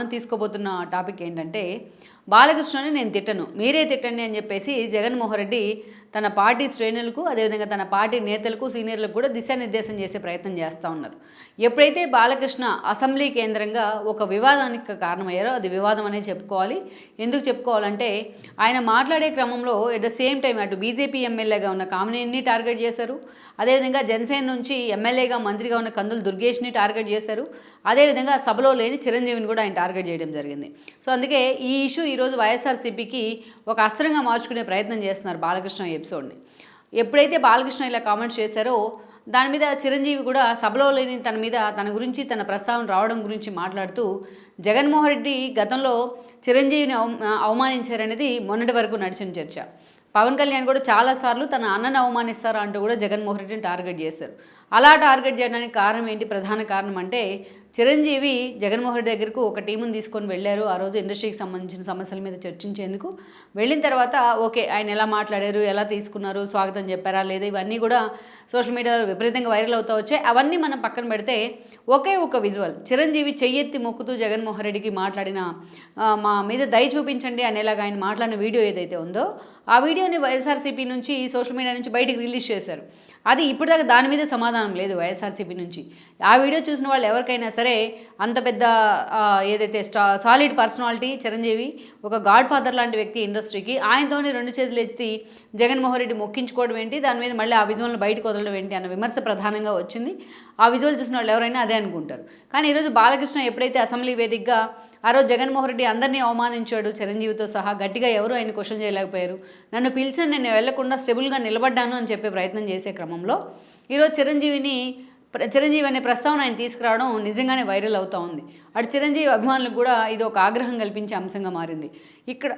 మనం తీసుకోబోతున్న టాపిక్ ఏంటంటే బాలకృష్ణని నేను తిట్టను మీరే తిట్టండి అని చెప్పేసి జగన్మోహన్ రెడ్డి తన పార్టీ శ్రేణులకు అదేవిధంగా తన పార్టీ నేతలకు సీనియర్లకు కూడా దిశానిర్దేశం చేసే ప్రయత్నం చేస్తూ ఉన్నారు. ఎప్పుడైతే బాలకృష్ణ అసెంబ్లీ కేంద్రంగా ఒక వివాదానికి కారణమయ్యారో అది వివాదం అనే చెప్పుకోవాలి. ఎందుకు చెప్పుకోవాలంటే ఆయన మాట్లాడే క్రమంలో ఎట్ ద సేమ్ టైం అటు బీజేపీ ఎమ్మెల్యేగా ఉన్న కామినేని టార్గెట్ చేశారు. అదేవిధంగా జనసేన నుంచి ఎమ్మెల్యేగా మంత్రిగా ఉన్న కందులు దుర్గేష్ని టార్గెట్ చేశారు. అదేవిధంగా సభలో లేని చిరంజీవిని కూడా ఆయన టార్గెట్ టార్గెట్ చేయడం జరిగింది. సో అందుకే ఈ ఇష్యూ ఈరోజు వైఎస్ఆర్సీపీకి ఒక అస్త్రంగా మార్చుకునే ప్రయత్నం చేస్తున్నారు బాలకృష్ణ ఎపిసోడ్ని. ఎప్పుడైతే బాలకృష్ణ ఇలా కామెంట్స్ చేశారో దాని మీద చిరంజీవి కూడా సభలో లేని తన మీద తన గురించి తన ప్రస్తావన రావడం గురించి మాట్లాడుతూ జగన్మోహన్ రెడ్డి గతంలో చిరంజీవిని అవమానించారనేది మొన్నటి వరకు నడిచిన చర్చ. పవన్ కళ్యాణ్ కూడా చాలాసార్లు తన అన్నను అవమానిస్తారు అంటూ కూడా జగన్మోహన్ రెడ్డిని టార్గెట్ చేశారు. అలా టార్గెట్ చేయడానికి కారణం ఏంటి? ప్రధాన కారణం అంటే చిరంజీవి జగన్మోహన్ రెడ్డి దగ్గరకు ఒక టీముని తీసుకొని వెళ్ళారు. ఆ రోజు ఇండస్ట్రీకి సంబంధించిన సమస్యల మీద చర్చించేందుకు వెళ్ళిన తర్వాత ఓకే ఆయన ఎలా మాట్లాడారు ఎలా తీసుకున్నారు స్వాగతం చెప్పారా లేదా ఇవన్నీ కూడా సోషల్ మీడియాలో విపరీతంగా వైరల్ అవుతా వచ్చాయి. అవన్నీ మనం పక్కన పెడితే ఒకే ఒక విజువల్ చిరంజీవి చెయ్యెత్తి మొక్కుతూ జగన్మోహన్ రెడ్డికి మాట్లాడిన మా మీద దయ చూపించండి అనేలాగా ఆయన మాట్లాడిన వీడియో ఏదైతే ఉందో ఆ వీడియోని వైఎస్ఆర్సీపీ నుంచి సోషల్ మీడియా నుంచి బయటికి రిలీజ్ చేశారు. అది ఇప్పటిదాకా దాని మీద సమాధానం లేదు వైఎస్ఆర్సీపీ నుంచి. ఆ వీడియో చూసిన వాళ్ళు ఎవరికైనా సరే అంత పెద్ద ఏదైతే స్టా సాలిడ్ పర్సనాలిటీ చిరంజీవి ఒక గాడ్ ఫాదర్ లాంటి వ్యక్తి ఇండస్ట్రీకి ఆయనతోనే రెండు చేతులు ఎత్తి జగన్మోహన్ రెడ్డి మొక్కించుకోవడం ఏంటి? దాని మీద మళ్ళీ ఆ విజువల్ని బయటకు వదలడం ఏంటి? అన్న విమర్శ ప్రధానంగా వచ్చింది. ఆ విజువల్ చూసిన వాళ్ళు ఎవరైనా అదే అనుకుంటారు. కానీ ఈరోజు బాలకృష్ణ ఎప్పుడైతే అసెంబ్లీ వేదికగా ఆ రోజు జగన్మోహన్ రెడ్డి అందరినీ అవమానించాడు చిరంజీవితో సహా గట్టిగా ఎవరు ఆయన క్వశ్చన్ చేయలేకపోయారు. నన్ను పిలిచిన నేను వెళ్ళకుండా స్టెబుల్గా నిలబడ్డాను అని చెప్పే ప్రయత్నం చేసే క్రమంలో ఈరోజు చిరంజీవిని ప్ర- చిరంజీవి అనే ప్రస్తావన ఆయన తీసుకురావడం నిజంగానే వైరల్ అవుతూ ఉంది. అటు చిరంజీవి అభిమానులకు కూడా ఇది ఒక ఆగ్రహం కల్పించే అంశంగా మారింది. ఇక్కడ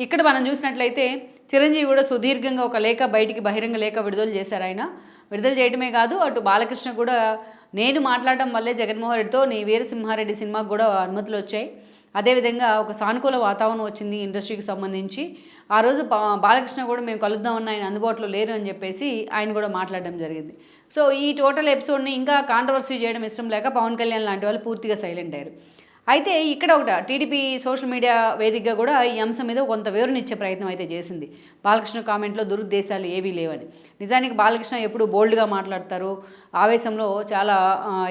ఇక్కడ మనం చూసినట్లయితే చిరంజీవి కూడా సుదీర్ఘంగా ఒక లేఖ బయటికి బహిరంగ లేఖ విడుదల చేశారు ఆయన. విడుదల చేయడమే కాదు అటు బాలకృష్ణ కూడా నేను మాట్లాడడం వల్లే జగన్మోహన్ రెడ్డితో నీ వీరసింహారెడ్డి సినిమాకు కూడా అనుమతులు వచ్చాయి. అదేవిధంగా ఒక సానుకూల వాతావరణం వచ్చింది ఇండస్ట్రీకి సంబంధించి. ఆ రోజు బాలకృష్ణ కూడా మేము కలుద్దామని ఆయన అందుబాటులో లేరు అని చెప్పేసి ఆయన కూడా మాట్లాడడం జరిగింది. సో ఈ టోటల్ ఎపిసోడ్ని ఇంకా కాంట్రవర్సీ చేయడం ఇష్టం లేక పవన్ కళ్యాణ్ లాంటి వాళ్ళు పూర్తిగా సైలెంట్ అయ్యారు. అయితే ఇక్కడ ఒకట టీడీపీ సోషల్ మీడియా వేదికగా కూడా ఈ అంశం మీద కొంత వివరణిచ్చే ప్రయత్నం అయితే చేసింది. బాలకృష్ణ కామెంట్లో దురుద్దేశాలు ఏవీ లేవని. నిజానికి బాలకృష్ణ ఎప్పుడు బోల్డ్గా మాట్లాడతారు? ఆవేశంలో చాలా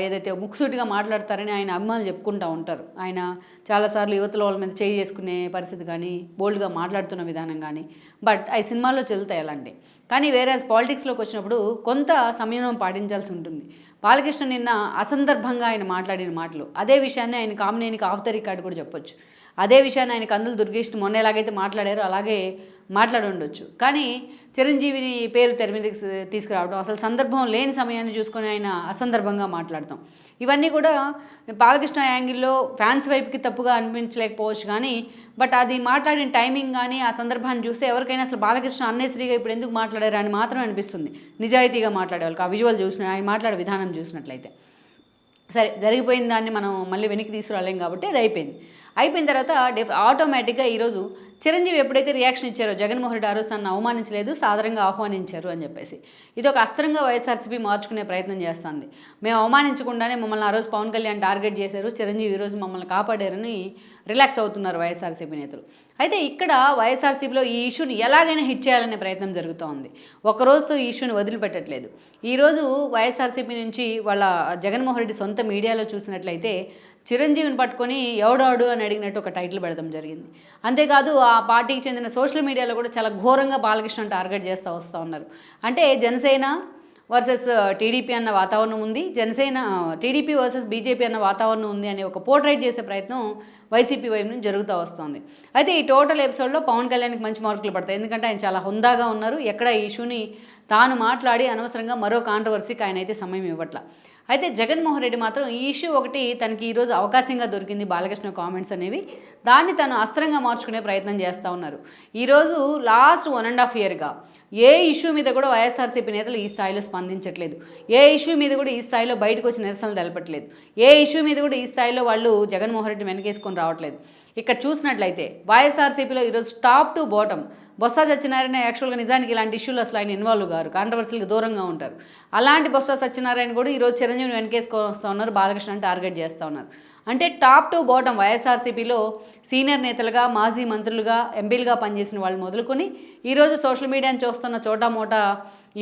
ఏదైతే ముక్కుసూటిగా మాట్లాడతారని ఆయన అభిమానులు చెప్పుకుంటూ ఉంటారు. ఆయన చాలాసార్లు యువతల వాళ్ళ మీద చేయి చేసుకునే పరిస్థితి కానీ బోల్డ్గా మాట్లాడుతున్న విధానం కానీ బట్ అవి సినిమాల్లో చెల్లుతాయి అలాంటి కానీ వేరే పాలిటిక్స్లోకి వచ్చినప్పుడు కొంత సంయమనం పాటించాల్సి ఉంటుంది. బాలకృష్ణ నిన్న అసందర్భంగా ఆయన మాట్లాడిన మాటలు. అదే విషయాన్ని ఆయన కామినేనికి ఆఫ్ ద రికార్డు కూడా చెప్పొచ్చు. అదే విషయాన్ని ఆయన కందులు దుర్గేష్ని మొన్న ఎలాగైతే మాట్లాడారో అలాగే మాట్లాడి ఉండొచ్చు. కానీ చిరంజీవిని పేరు తెర మీదకి తీసుకురావడం అసలు సందర్భం లేని సమయాన్ని చూసుకొని ఆయన అసందర్భంగా మాట్లాడతాం. ఇవన్నీ కూడా బాలకృష్ణ యాంగిల్లో ఫ్యాన్స్ వైపుకి తప్పుగా అనిపించలేకపోవచ్చు కానీ బట్ అది మాట్లాడిన టైమింగ్ కానీ ఆ సందర్భాన్ని చూస్తే ఎవరికైనా అసలు బాలకృష్ణ అన్నేశ్రీగా ఇప్పుడు ఎందుకు మాట్లాడారు అని మాత్రం అనిపిస్తుంది. నిజాయితీగా మాట్లాడేవాళ్ళకి ఆ విజువల్ చూసిన ఆయన మాట్లాడే విధానం చూసినట్లయితే. సరే జరిగిపోయిన దాన్ని మనం మళ్ళీ వెనక్కి తీసుకురాలేం కాబట్టి అది అయిపోయింది. అయిపోయిన తర్వాత డెఫ్ ఆటోమేటిక్గా ఈరోజు చిరంజీవి ఎప్పుడైతే రియాక్షన్ ఇచ్చారో జగన్మోహన్ రెడ్డి ఆ రోజు నన్ను అవమానించలేదు సాధారణంగా ఆహ్వానించారు అని చెప్పేసి. ఇది ఒక అస్త్రంగా వైఎస్ఆర్సీపీ మార్చుకునే ప్రయత్నం చేస్తుంది. మేము అవమానించకుండానే మమ్మల్ని ఆ రోజు పవన్ కళ్యాణ్ టార్గెట్ చేశారు చిరంజీవి ఈరోజు మమ్మల్ని కాపాడారని రిలాక్స్ అవుతున్నారు వైఎస్ఆర్సీపీ నేతలు. అయితే ఇక్కడ వైఎస్ఆర్సీపీలో ఈ ఇష్యూని ఎలాగైనా హిట్ చేయాలనే ప్రయత్నం జరుగుతూ ఉంది ఒక రోజుతో ఈ ఇష్యూని వదిలిపెట్టట్లేదు. ఈరోజు వైఎస్ఆర్సీపీ నుంచి వాళ్ళ జగన్మోహన్ రెడ్డి సొంత మీడియాలో చూసినట్లయితే చిరంజీవిని పట్టుకొని ఎవడాడు అని అడిగినట్టు ఒక టైటిల్ పెడతాం జరిగింది. అంతేకాదు ఆ పార్టీకి చెందిన సోషల్ మీడియాలో కూడా చాలా ఘోరంగా బాలకృష్ణ టార్గెట్ చేస్తూ వస్తూ ఉన్నారు. అంటే జనసేన వర్సెస్ టీడీపీ అన్న వాతావరణం ఉంది. జనసేన టీడీపీ వర్సెస్ బీజేపీ అన్న వాతావరణం ఉంది అని ఒక పోర్ట్రైట్ చేసే ప్రయత్నం వైసీపీ వైపు నుంచి జరుగుతూ వస్తుంది. అయితే ఈ టోటల్ ఎపిసోడ్లో పవన్ కళ్యాణ్కి మంచి మార్కులు పడతాయి. ఎందుకంటే ఆయన చాలా హుందాగా ఉన్నారు. ఎక్కడ ఈ ఇష్యూని తాను మాట్లాడి అనవసరంగా మరో కాంట్రవర్సీకి ఆయన అయితే సమయం ఇవ్వట్ల. అయితే జగన్మోహన్ రెడ్డి మాత్రం ఈ ఇష్యూ ఒకటి తనకి ఈరోజు అవకాశంగా దొరికింది బాలకృష్ణ కామెంట్స్ అనేవి. దాన్ని తను అస్త్రంగా మార్చుకునే ప్రయత్నం చేస్తూ ఉన్నారు. ఈరోజు లాస్ట్ వన్ అండ్ హాఫ్ ఇయర్గా ఏ ఇష్యూ మీద కూడా వైఎస్ఆర్సీపీ నేతలు ఈ స్థాయిలో స్పందించట్లేదు. ఏ ఇష్యూ మీద కూడా ఈ స్థాయిలో బయటకు వచ్చి నిరసనలు తెలపట్లేదు. ఏ ఇష్యూ మీద కూడా ఈ స్థాయిలో వాళ్ళు జగన్మోహన్ రెడ్డి వెనకేసుకొని రావట్లేదు. ఇక్కడ చూసినట్లయితే వైఎస్ఆర్సీపీలో ఈరోజు top to bottom Botsa Satyanarayana యాక్చువల్గా నిజానికి ఇలాంటి ఇష్యూలు అసలు ఆయన ఇన్వాల్వ్ గారు కాంట్రవర్సీలకు దూరంగా ఉంటారు. అలాంటి బొత్స సత్యనారాయణ కూడా ఈరోజు చిరంజీవిని వెనకేసుకొని వస్తూ ఉన్నారు బాలకృష్ణ టార్గెట్ చేస్తూ ఉన్నారు. అంటే టాప్ టు బాటం వైఎస్ఆర్సీపీలో సీనియర్ నేతలుగా మాజీ మంత్రులుగా ఎంపీలుగా పనిచేసిన వాళ్ళు మొదలుకొని ఈరోజు సోషల్ మీడియాని చూస్తున్న చోటా మోటా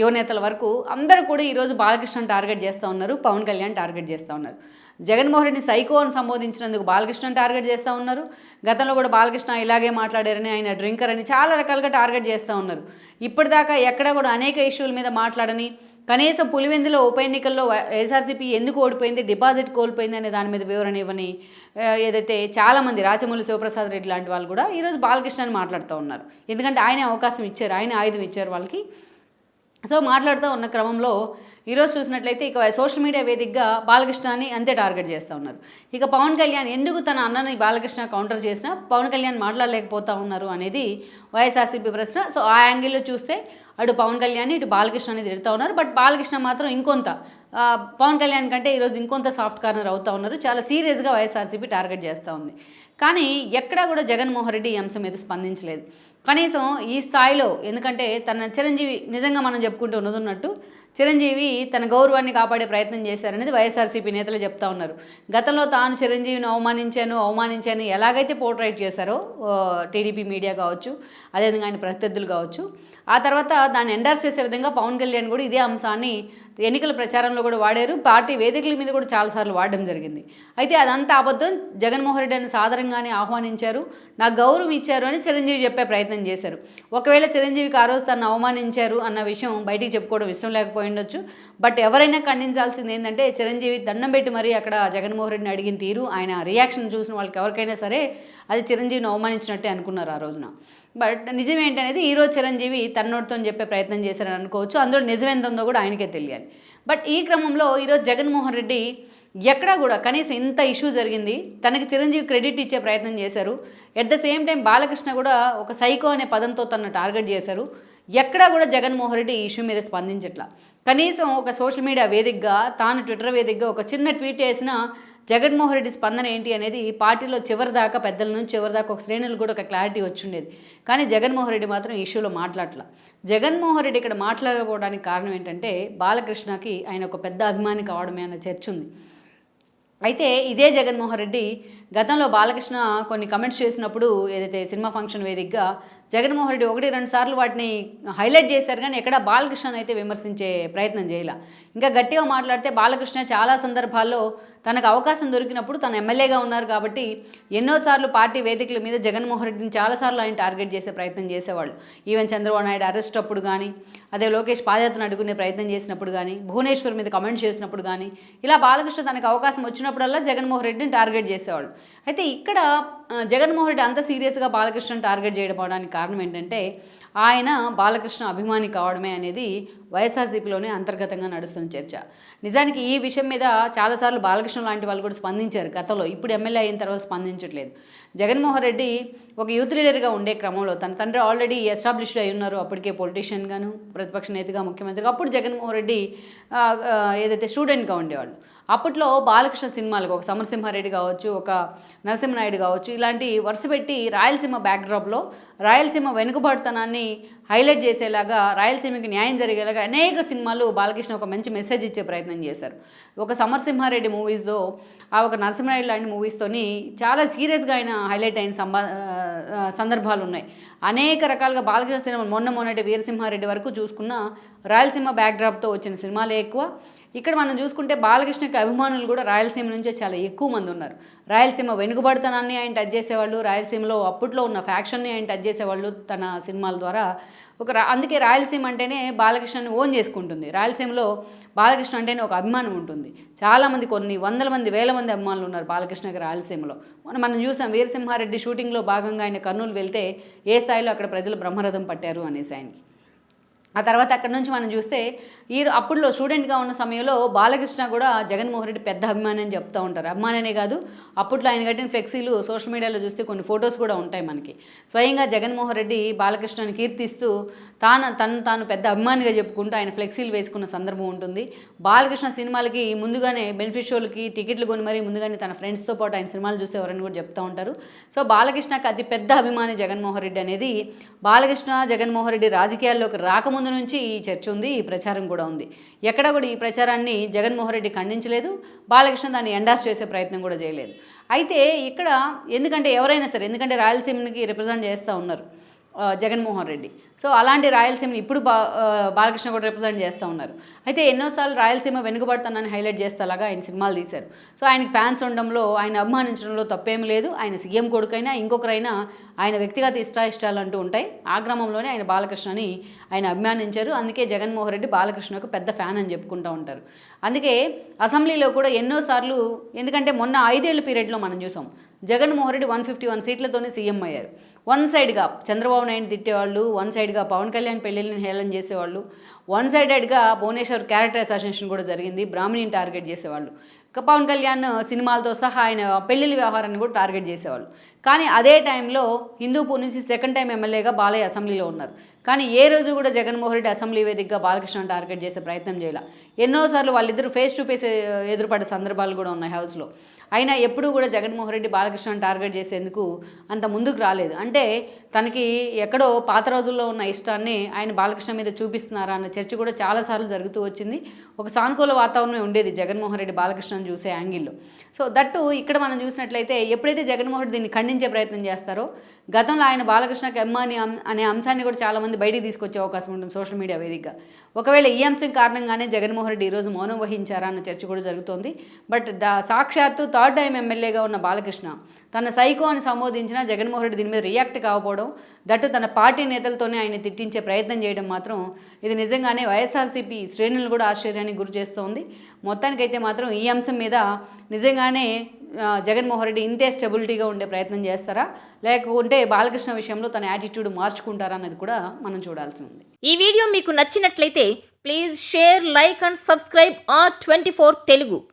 యువ నేతల వరకు అందరూ కూడా ఈరోజు బాలకృష్ణ టార్గెట్ చేస్తూ ఉన్నారు పవన్ కళ్యాణ్ టార్గెట్ చేస్తూ ఉన్నారు. జగన్మోహన్ రెడ్డి సైకో అని సంబోధించినందుకు బాలకృష్ణను టార్గెట్ చేస్తూ ఉన్నారు. గతంలో కూడా బాలకృష్ణ ఇలాగే మాట్లాడారని ఆయన డ్రింకర్ అని చాలా రకాలుగా టార్గెట్ చేస్తూ ఉన్నారు. ఇప్పటిదాకా ఎక్కడా కూడా అనేక ఇష్యూల మీద మాట్లాడని కనీసం పులివెందులో ఉప ఎన్నికల్లో వైఎస్ఆర్సీపీ ఎందుకు ఓడిపోయింది డిపాజిట్ కోల్పోయింది అనే దాని మీద వివరణ ఇవ్వని ఏదైతే చాలామంది రాజమౌళి శివప్రసాద్ రెడ్డి లాంటి వాళ్ళు కూడా ఈరోజు బాలకృష్ణని మాట్లాడుతూ ఉన్నారు. ఎందుకంటే ఆయన అవకాశం ఇచ్చారు ఆయన ఆయుధం ఇచ్చారు వాళ్ళకి. సో మాట్లాడుతూ ఉన్న క్రమంలో ఈరోజు చూసినట్లయితే ఇక సోషల్ మీడియా వేదికగా బాలకృష్ణని అంతే టార్గెట్ చేస్తూ ఉన్నారు. ఇక పవన్ కళ్యాణ్ ఎందుకు తన అన్నని బాలకృష్ణ కౌంటర్ చేసినా పవన్ కళ్యాణ్ మాట్లాడలేకపోతా ఉన్నారు అనేది వైఎస్ఆర్సీపీ ప్రశ్న. సో ఆ యాంగిల్లో చూస్తే అటు పవన్ కళ్యాణ్ ఇటు బాలకృష్ణ అనేది తిడతా ఉన్నారు. బట్ బాలకృష్ణ మాత్రం ఇంకొంత పవన్ కళ్యాణ్ కంటే ఈరోజు ఇంకొంత సాఫ్ట్ కార్నర్ అవుతా ఉన్నారు. చాలా సీరియస్గా వైఎస్ఆర్సీపీ టార్గెట్ చేస్తూ ఉంది. కానీ ఎక్కడా కూడా జగన్మోహన్ రెడ్డి ఈ అంశం మీద స్పందించలేదు. కనీసం ఈ స్థాయిలో ఎందుకంటే తన చిరంజీవి నిజంగా మనం చెప్పుకుంటూ ఉన్నదన్నట్టు చిరంజీవి తన గౌరవాన్ని కాపాడే ప్రయత్నం చేశారనేది వైఎస్ఆర్సీపీ నేతలు చెప్తా ఉన్నారు. గతంలో తాను చిరంజీవిని అవమానించాను అవమానించాను ఎలాగైతే పోర్ట్రైట్ చేశారో టీడీపీ మీడియా కావచ్చు అదేవిధంగా ఆయన ప్రత్యర్థులు కావచ్చు ఆ తర్వాత దాన్ని ఎండార్స్ చేసే విధంగా పవన్ కళ్యాణ్ కూడా ఇదే అంశాన్ని ఎన్నికల ప్రచారంలో కూడా వాడారు. పార్టీ వేదికల మీద కూడా చాలాసార్లు వాడడం జరిగింది. అయితే అదంతా అబద్ధం. జగన్మోహన్ రెడ్డి అని సాధారణంగానే ఆహ్వానించారు. నాకు గౌరవం ఇచ్చారు అని చిరంజీవి చెప్పే ప్రయత్నం చేశారు. ఒకవేళ చిరంజీవికి ఆ రోజు తను అవమానించారు అన్న విషయం బయటికి చెప్పుకోవడం ఇష్టం లేకపోయి ఉండొచ్చు. బట్ ఎవరైనా ఖండించాల్సింది ఏంటంటే చిరంజీవి దండం పెట్టి మరీ అక్కడ జగన్మోహన్ రెడ్డిని అడిగిన తీరు ఆయన రియాక్షన్ చూసిన వాళ్ళకి ఎవరికైనా సరే అది చిరంజీవిని అవమానించినట్టే అనుకున్నారు ఆ రోజున. బట్ నిజం ఏంటనేది ఈరోజు చిరంజీవి తన్నోటితో చెప్పే ప్రయత్నం చేశారని అనుకోవచ్చు. అందులో నిజం ఉందో కూడా ఆయనకే తెలియాలి. బట్ ఈ క్రమంలో ఈరోజు జగన్మోహన్ రెడ్డి ఎక్కడా కూడా కనీసం ఇంత ఇష్యూ జరిగింది. తనకి చిరంజీవి క్రెడిట్ ఇచ్చే ప్రయత్నం చేశారు. At the same time Balakrishna కూడా ఒక సైకో అనే పదంతో తనను టార్గెట్ చేశారు. ఎక్కడా కూడా జగన్మోహన్ రెడ్డి ఈ ఇష్యూ మీద స్పందించట్లా. కనీసం ఒక సోషల్ మీడియా వేదికగా తాను ట్విట్టర్ వేదికగా ఒక చిన్న ట్వీట్ చేసినా జగన్మోహన్ రెడ్డి స్పందన ఏంటి అనేది పార్టీలో చివరి దాకా పెద్దల నుంచి చివరి దాకా ఒక శ్రేణులు కూడా ఒక క్లారిటీ వచ్చిండేది. కానీ జగన్మోహన్ రెడ్డి మాత్రం ఈ ఇష్యూలో మాట్లాడలా. జగన్మోహన్ రెడ్డి ఇక్కడ మాట్లాడకపోవడానికి కారణం ఏంటంటే బాలకృష్ణకి ఆయన ఒక పెద్ద అభిమాని కావడమే అన్న చర్చ ఉంది. అయితే ఇదే జగన్మోహన్ రెడ్డి గతంలో బాలకృష్ణ కొన్ని కమెంట్స్ చేసినప్పుడు ఏదైతే సినిమా ఫంక్షన్ వేదికగా జగన్మోహన్ రెడ్డి ఒకటి రెండు సార్లు వాటిని హైలైట్ చేశారు కానీ ఎక్కడ బాలకృష్ణను అయితే విమర్శించే ప్రయత్నం చేయాల. ఇంకా గట్టిగా మాట్లాడితే బాలకృష్ణ చాలా సందర్భాల్లో తనకు అవకాశం దొరికినప్పుడు తను ఎమ్మెల్యేగా ఉన్నారు కాబట్టి ఎన్నోసార్లు పార్టీ వేదికల మీద జగన్మోహన్ రెడ్డిని చాలాసార్లు ఆయన టార్గెట్ చేసే ప్రయత్నం చేసేవాళ్ళు. ఈవెన్ చంద్రబాబు నాయుడు అరెస్ట్ అప్పుడు కానీ అదే లోకేష్ పాదయాత్రను అడుగునే ప్రయత్నం చేసినప్పుడు కానీ భువనేశ్వర్ మీద కమెంట్ చేసినప్పుడు కానీ ఇలా బాలకృష్ణ తనకు అవకాశం వచ్చిన వచ్చినప్పుడల్లా జగన్మోహన్ రెడ్డిని టార్గెట్ చేసేవాళ్ళు. అయితే ఇక్కడ జగన్మోహన్ రెడ్డి అంత సీరియస్గా బాలకృష్ణను టార్గెట్ చేయడం కారణం ఏంటంటే ఆయన బాలకృష్ణ అభిమాని కావడమే అనేది వైఎస్ఆర్సీపీలోనే అంతర్గతంగా నడుస్తున్న చర్చ. నిజానికి ఈ విషయం మీద చాలాసార్లు బాలకృష్ణ లాంటి వాళ్ళు కూడా స్పందించారు గతంలో. ఇప్పుడు ఎమ్మెల్యే అయిన తర్వాత స్పందించట్లేదు. జగన్మోహన్ రెడ్డి ఒక యూత్ లీడర్గా ఉండే క్రమంలో తన తండ్రి ఆల్రెడీ ఎస్టాబ్లిష్డ్ అయి ఉన్నారు. అప్పటికే పొలిటీషియన్గాను ప్రతిపక్ష నేతగా ముఖ్యమంత్రిగా అప్పుడు జగన్మోహన్ రెడ్డి ఏదైతే స్టూడెంట్గా ఉండేవాళ్ళు. అప్పట్లో బాలకృష్ణ సినిమాలకు ఒక సమరసింహారెడ్డి కావచ్చు ఒక నరసింహనాయుడు కావచ్చు ఇలాంటి వరుస పెట్టి రాయలసీమ బ్యాక్డ్రాప్లో రాయలసీమ వెనుకబాటుతనాన్ని హైలైట్ చేసేలాగా రాయలసీమకి న్యాయం జరిగేలాగా అనేక సినిమాలు బాలకృష్ణ ఒక మంచి మెసేజ్ ఇచ్చే ప్రయత్నం చేశారు. ఒక సమరసింహారెడ్డి మూవీస్తో ఆ ఒక నరసింహారెడ్డి లాంటి మూవీస్తోని చాలా సీరియస్గా ఆయన హైలైట్ అయిన సంబా సందర్భాలు ఉన్నాయి. అనేక రకాలుగా బాలకృష్ణ సినిమా మొన్న మొన్నటి వీరసింహారెడ్డి వరకు చూసుకున్న రాయలసీమ బ్యాక్డ్రాప్తో వచ్చిన సినిమాలే ఎక్కువ. ఇక్కడ మనం చూసుకుంటే బాలకృష్ణకి అభిమానులు కూడా రాయలసీమ నుంచే చాలా ఎక్కువ మంది ఉన్నారు. రాయలసీమ వెనుకబడతనాన్ని ఆయన టచ్ చేసేవాళ్ళు రాయలసీమలో అప్పట్లో ఉన్న ఫ్యాక్షన్ని ఆయన టచ్ చేసేవాళ్ళు తన సినిమాల ద్వారా. ఒక అందుకే రాయలసీమ అంటేనే బాలకృష్ణని ఓన్ చేసుకుంటుంది. రాయలసీమలో బాలకృష్ణ అంటేనే ఒక అభిమానం ఉంటుంది. చాలామంది కొన్ని వందల మంది వేల మంది అభిమానులు ఉన్నారు బాలకృష్ణకి రాయలసీమలో. మనం మనం చూసాం వీరసింహారెడ్డి షూటింగ్లో భాగంగా ఆయన కర్నూలు వెళ్తే ఏ స్థాయిలో అక్కడ ప్రజలు బ్రహ్మరథం పట్టారు అనేసి ఆయనకి. ఆ తర్వాత అక్కడ నుంచి మనం చూస్తే ఈ అప్పుడులో స్టూడెంట్గా ఉన్న సమయంలో బాలకృష్ణ కూడా జగన్మోహన్ రెడ్డి పెద్ద అభిమాని అని చెప్తూ ఉంటారు. అభిమాననే కాదు అప్పట్లో ఆయన కట్టిన ఫ్లెక్సీలు సోషల్ మీడియాలో చూస్తే కొన్ని ఫొటోస్ కూడా ఉంటాయి మనకి. స్వయంగా జగన్మోహన్ రెడ్డి బాలకృష్ణని కీర్తిస్తూ తాను తను తాను పెద్ద అభిమానిగా చెప్పుకుంటూ ఆయన ఫ్లెక్సీలు వేసుకున్న సందర్భం ఉంటుంది. బాలకృష్ణ సినిమాలకి ముందుగానే బెనిఫిట్ షోలకి టికెట్లు కొని మరీ ముందుగానే తన ఫ్రెండ్స్తో పాటు ఆయన సినిమాలు చూసేవారని కూడా చెప్తూ ఉంటారు. సో బాలకృష్ణకి అతి పెద్ద అభిమాని జగన్మోహన్ రెడ్డి అనేది బాలకృష్ణ జగన్మోహన్ రెడ్డి రాజకీయాల్లోకి రాకముందు ముందు నుంచి ఈ చర్చ ఉంది ఈ ప్రచారం కూడా ఉంది. ఎక్కడ కూడా ఈ ప్రచారాన్ని జగన్మోహన్ రెడ్డి ఖండించలేదు బాలకృష్ణ దాన్ని ఎండాస్ చేసే ప్రయత్నం కూడా చేయలేదు. అయితే ఇక్కడ ఎందుకంటే ఎవరైనా సరే ఎందుకంటే రాయలసీమకి రిప్రజెంట్ చేస్తూ ఉన్నారు. జగన్మోహన్ రెడ్డి. సో అలాంటి రాయలసీమని ఇప్పుడు బా బాలకృష్ణ కూడా రిప్రజెంట్ చేస్తూ ఉన్నారు. అయితే ఎన్నోసార్లు రాయలసీమ వెనుకబడుతానని హైలైట్ చేస్తేలాగా ఆయన సినిమాలు తీశారు. సో ఆయనకి ఫ్యాన్స్ ఉండడంలో ఆయన అభిమానించడంలో తప్పేం లేదు. ఆయన సీఎం కొడుకైనా ఇంకొకరైనా ఆయన వ్యక్తిగత ఇష్టాయిష్టాలు అంటూ ఉంటాయి. ఆ క్రమంలోనే ఆయన బాలకృష్ణని ఆయన అభిమానించారు. అందుకే జగన్మోహన్ రెడ్డి బాలకృష్ణకు పెద్ద ఫ్యాన్ అని చెప్పుకుంటూ ఉంటారు. అందుకే అసెంబ్లీలో కూడా ఎన్నోసార్లు ఎందుకంటే మొన్న ఐదేళ్ళ పీరియడ్లో మనం చూసాం Jaganmohan Reddy one fifty one సీట్లతోనే CM అయ్యారు. వన్ సైడ్గా చంద్రబాబు నాయుడు తిట్టేవాళ్ళు వన్ సైడ్గా పవన్ కళ్యాణ్ పెళ్ళిళ్ళని హేళన చేసేవాళ్ళు వన్ సైడెడ్గా భువనేశ్వర్ క్యారెక్టర్ అసాసినేషన్ కూడా జరిగింది బ్రాహ్మణిని టార్గెట్ చేసేవాళ్ళు. పవన్ కళ్యాణ్ సినిమాలతో సహా ఆయన పెళ్ళిళ్ళ వ్యవహారాన్ని కూడా టార్గెట్ చేసేవాళ్ళు. కానీ అదే టైంలో హిందూపూర్ నుంచి సెకండ్ టైం ఎమ్మెల్యేగా బాలయ్య అసెంబ్లీలో ఉన్నారు. కానీ ఏ రోజు కూడా జగన్మోహన్ రెడ్డి అసెంబ్లీ వేదికగా బాలకృష్ణ టార్గెట్ చేసే ప్రయత్నం చేయాల. ఎన్నోసార్లు వాళ్ళిద్దరు ఫేస్ టు ఫేస్ ఎదురుపడే సందర్భాలు కూడా ఉన్నాయి హౌస్లో. అయినా ఎప్పుడూ కూడా జగన్మోహన్ రెడ్డి బాలకృష్ణ టార్గెట్ చేసేందుకు అంత ముందుకు రాలేదు. అంటే తనకి ఎక్కడో పాత రోజుల్లో ఉన్న ఇష్టాన్ని ఆయన బాలకృష్ణ మీద చూపిస్తున్నారా అన్న చర్చ కూడా చాలాసార్లు జరుగుతూ వచ్చింది. ఒక సానుకూల వాతావరణం ఉండేది జగన్మోహన్ రెడ్డి బాలకృష్ణను చూసే యాంగిల్లో. సో దట్టు ఇక్కడ మనం చూసినట్లయితే ఎప్పుడైతే జగన్మోహన్ రెడ్డి దీన్ని ఖండించి ప్రయత్నం చేస్తారో. గతంలో ఆయన బాలకృష్ణకి ఎమ్మాని అనే అంశాన్ని కూడా చాలామంది బయటికి తీసుకొచ్చే అవకాశం ఉంటుంది సోషల్ మీడియా వేదికగా. ఒకవేళ ఈ అంశం కారణంగానే జగన్మోహన్ రెడ్డి ఈరోజు మౌనం వహించారా అన్న చర్చ కూడా జరుగుతోంది. బట్ దా సాక్షాత్తు థర్డ్ టైం ఎమ్మెల్యేగా ఉన్న బాలకృష్ణ తన సైకో అని సంబోధించిన జగన్మోహన్ రెడ్డి దీని మీద రియాక్ట్ కాకపోవడం దట్టు తన పార్టీ నేతలతోనే ఆయన తిట్టించే ప్రయత్నం చేయడం మాత్రం ఇది నిజంగానే వైఎస్ఆర్సీపీ శ్రేణులు కూడా ఆశ్చర్యానికి గురి చేస్తోంది. మొత్తానికైతే మాత్రం ఈ అంశం మీద నిజంగానే జగన్మోహన్ రెడ్డి ఇంతే స్టెబిలిటీగా ఉండే ప్రయత్నం చేస్తారా? లేకుంటే బాలకృష్ణ విషయంలో తన యాటిట్యూడ్ మార్చుకుంటారా అన్నది కూడా మనం చూడాల్సి ఉంది. ఈ వీడియో మీకు నచ్చినట్లయితే please share like and subscribe R twenty Telugu